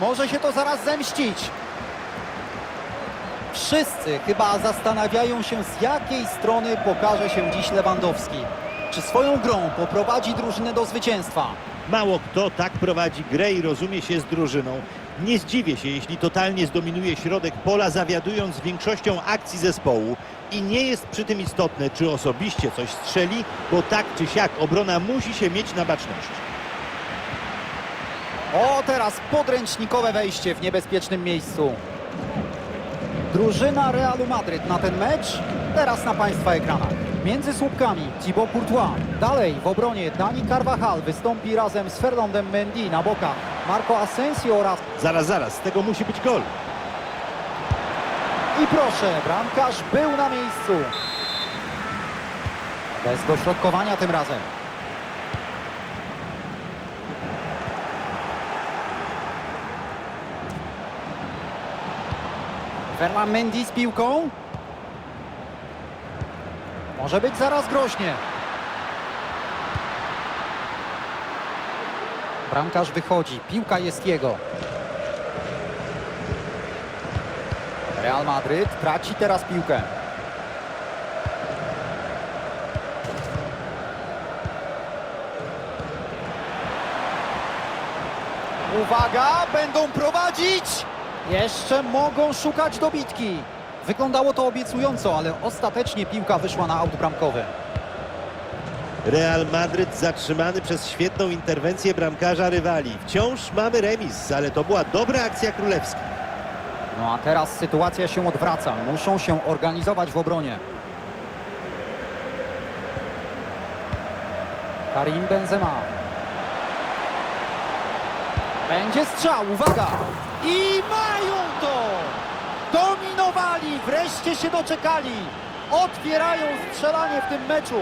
może się to zaraz zemścić. Wszyscy chyba zastanawiają się, z jakiej strony pokaże się dziś Lewandowski. Czy swoją grą poprowadzi drużynę do zwycięstwa? Mało kto tak prowadzi grę i rozumie się z drużyną. Nie zdziwię się, jeśli totalnie zdominuje środek pola, zawiadując większością akcji zespołu. I nie jest przy tym istotne, czy osobiście coś strzeli, bo tak czy siak obrona musi się mieć na baczności. O, teraz podręcznikowe wejście w niebezpiecznym miejscu. Drużyna Realu Madryt na ten mecz teraz na Państwa ekranach. Między słupkami Thibaut Courtois. Dalej w obronie Dani Carvajal wystąpi razem z Fernandem Mendy na bokach. Marco Asensio oraz... Zaraz, zaraz, z tego musi być gol. I proszę, bramkarz był na miejscu. Bez dośrodkowania tym razem. Ferland z piłką. Może być zaraz groźnie. Bramkarz wychodzi, piłka jest jego. Real Madryt traci teraz piłkę. Uwaga, będą prowadzić! Jeszcze mogą szukać dobitki. Wyglądało to obiecująco, ale ostatecznie piłka wyszła na aut bramkowy. Real Madryt zatrzymany przez świetną interwencję bramkarza rywali. Wciąż mamy remis, ale to była dobra akcja królewska. No a teraz sytuacja się odwraca. Muszą się organizować w obronie. Karim Benzema. Będzie strzał, uwaga! I mają to! Dominowali, wreszcie się doczekali. Otwierają strzelanie w tym meczu.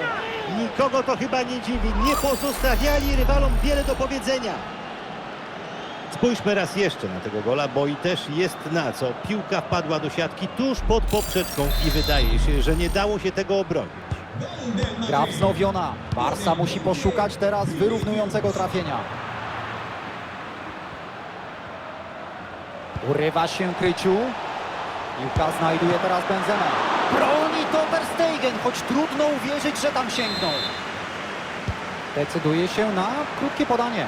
Nikogo to chyba nie dziwi. Nie pozostawiali rywalom wiele do powiedzenia. Spójrzmy raz jeszcze na tego gola, bo i też jest na co. Piłka wpadła do siatki tuż pod poprzeczką i wydaje się, że nie dało się tego obronić. Gra wznowiona. Barsa musi poszukać teraz wyrównującego trafienia. Urywa się Kryciu. Piłka znajduje teraz Benzema. Broni to Ter Stegen, choć trudno uwierzyć, że tam sięgnął. Decyduje się na krótkie podanie.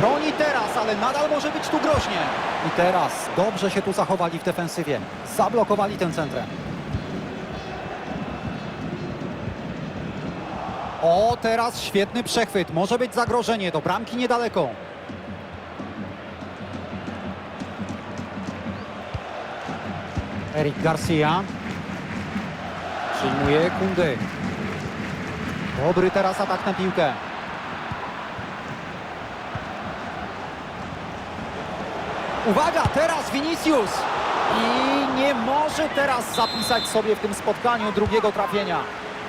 Broni teraz, ale nadal może być tu groźnie. I teraz dobrze się tu zachowali w defensywie. Zablokowali tę centrę. O, teraz świetny przechwyt. Może być zagrożenie. Do bramki niedaleko. Eric Garcia. Przyjmuje Kundy. Dobry teraz atak na piłkę. Uwaga, teraz Vinicius. I nie może teraz zapisać sobie w tym spotkaniu drugiego trafienia.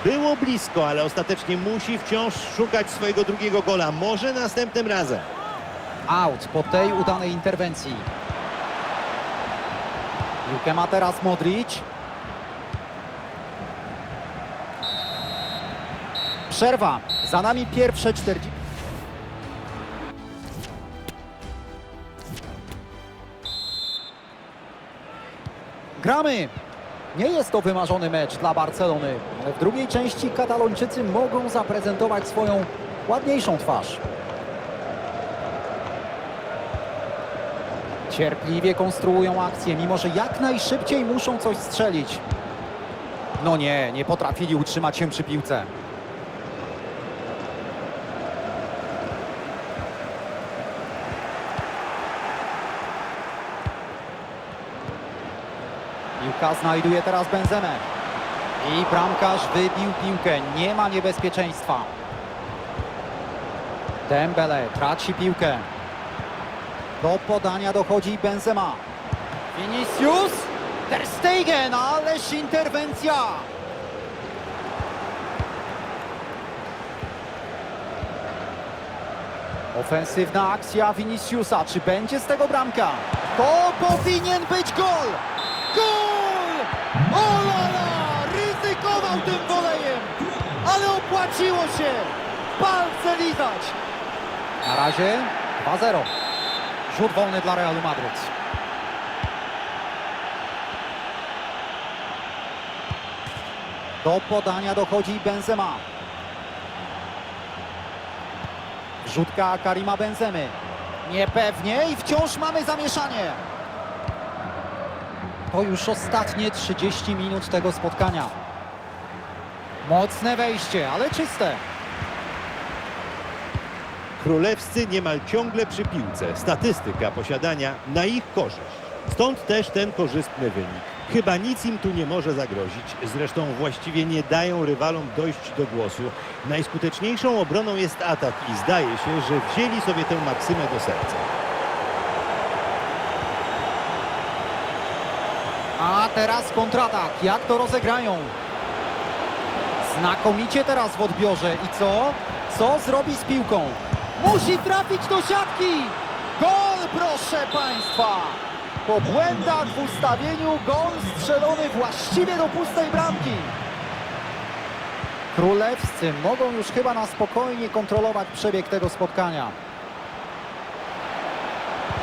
Było blisko, ale ostatecznie musi wciąż szukać swojego drugiego gola. Może następnym razem. Out po tej udanej interwencji. Piłkę ma teraz Modric. Przerwa. Za nami pierwsze 40. Gramy. Nie jest to wymarzony mecz dla Barcelony, w drugiej części Katalończycy mogą zaprezentować swoją ładniejszą twarz. Cierpliwie konstruują akcję, mimo że jak najszybciej muszą coś strzelić. No nie, nie potrafili utrzymać się przy piłce. Piłka znajduje teraz Benzemę. I bramkarz wybił piłkę. Nie ma niebezpieczeństwa. Dembele traci piłkę. Do podania dochodzi Benzema. Vinicius. Ter Stegen, ależ interwencja. Ofensywna akcja Viniciusa. Czy będzie z tego bramka? To powinien być gol! Gol! Olala! Ryzykował tym wolejem, ale opłaciło się! Palce lizać! Na razie 2-0. Rzut wolny dla Realu Madryt. Do podania dochodzi Benzema. Rzutka Karima Benzemy. Niepewnie i wciąż mamy zamieszanie. To już ostatnie 30 minut tego spotkania. Mocne wejście, ale czyste. Królewscy niemal ciągle przy piłce. Statystyka posiadania na ich korzyść. Stąd też ten korzystny wynik. Chyba nic im tu nie może zagrozić. Zresztą właściwie nie dają rywalom dojść do głosu. Najskuteczniejszą obroną jest atak i zdaje się, że wzięli sobie tę maksymę do serca. A teraz kontratak. Jak to rozegrają? Znakomicie teraz w odbiorze. I co? Co zrobi z piłką? Musi trafić do siatki! Gol, proszę Państwa! Po błędach w ustawieniu gol strzelony właściwie do pustej bramki. Królewscy mogą już chyba na spokojnie kontrolować przebieg tego spotkania.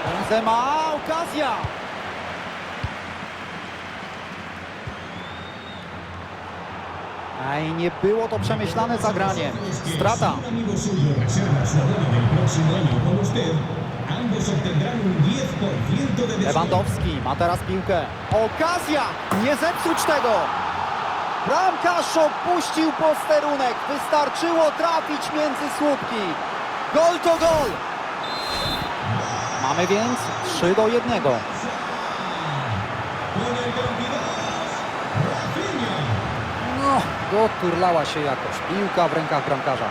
Benzema, okazja! Aj, nie było to przemyślane zagranie. Strata. amigo suyo reserva su abono del próximo año con usted, ambos obtendrán un 10% de descuento. Lewandowski ma teraz piłkę. Okazja! Nie zepsuć tego! Bramkarz opuścił posterunek. Wystarczyło trafić między słupki. Gol to gol! Mamy więc 3 do 1. doturlała się jakoś. Piłka w rękach bramkarza.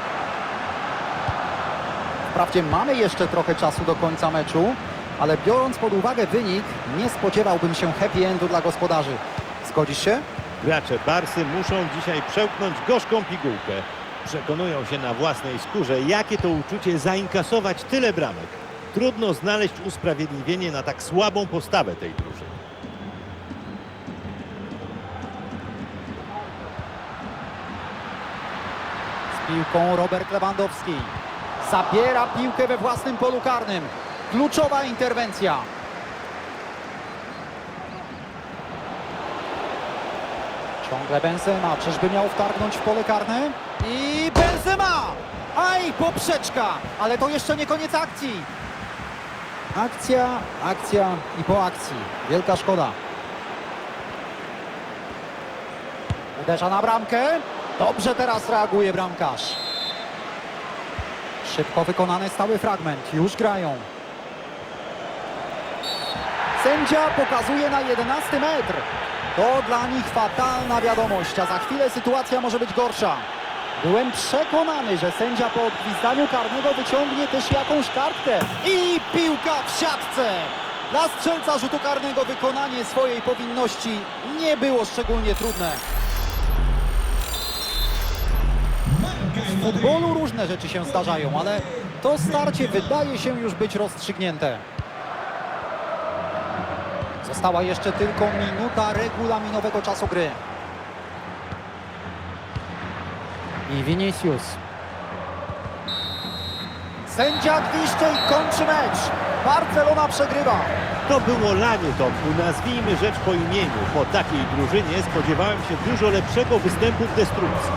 Wprawdzie mamy jeszcze trochę czasu do końca meczu, ale biorąc pod uwagę wynik, nie spodziewałbym się happy endu dla gospodarzy. Zgodzisz się? Gracze Barsy muszą dzisiaj przełknąć gorzką pigułkę. Przekonują się na własnej skórze, jakie to uczucie zainkasować tyle bramek. Trudno znaleźć usprawiedliwienie na tak słabą postawę tej drużyny. Piłką Robert Lewandowski. Zabiera piłkę we własnym polu karnym. Kluczowa interwencja. Ciągle Benzema. Czyżby miał wtargnąć w pole karne? I Benzema! Aj, poprzeczka! Ale to jeszcze nie koniec akcji. Akcja, akcja i po akcji. Wielka szkoda. Uderza na bramkę. Dobrze teraz reaguje bramkarz. Szybko wykonany stały fragment. Już grają. Sędzia pokazuje na 11 metr. To dla nich fatalna wiadomość, a za chwilę sytuacja może być gorsza. Byłem przekonany, że sędzia po odgwizdaniu karnego wyciągnie też jakąś kartkę. I piłka w siatce. Dla strzelca rzutu karnego wykonanie swojej powinności nie było szczególnie trudne. Futbolu różne rzeczy się zdarzają, ale to starcie wydaje się już być rozstrzygnięte. Została jeszcze tylko minuta regulaminowego czasu gry. I Vinicius. Sędzia gwizdcze i kończy mecz. Barcelona przegrywa. To było lanie Tomku, nazwijmy rzecz po imieniu. Po takiej drużynie spodziewałem się dużo lepszego występu w destrukcji.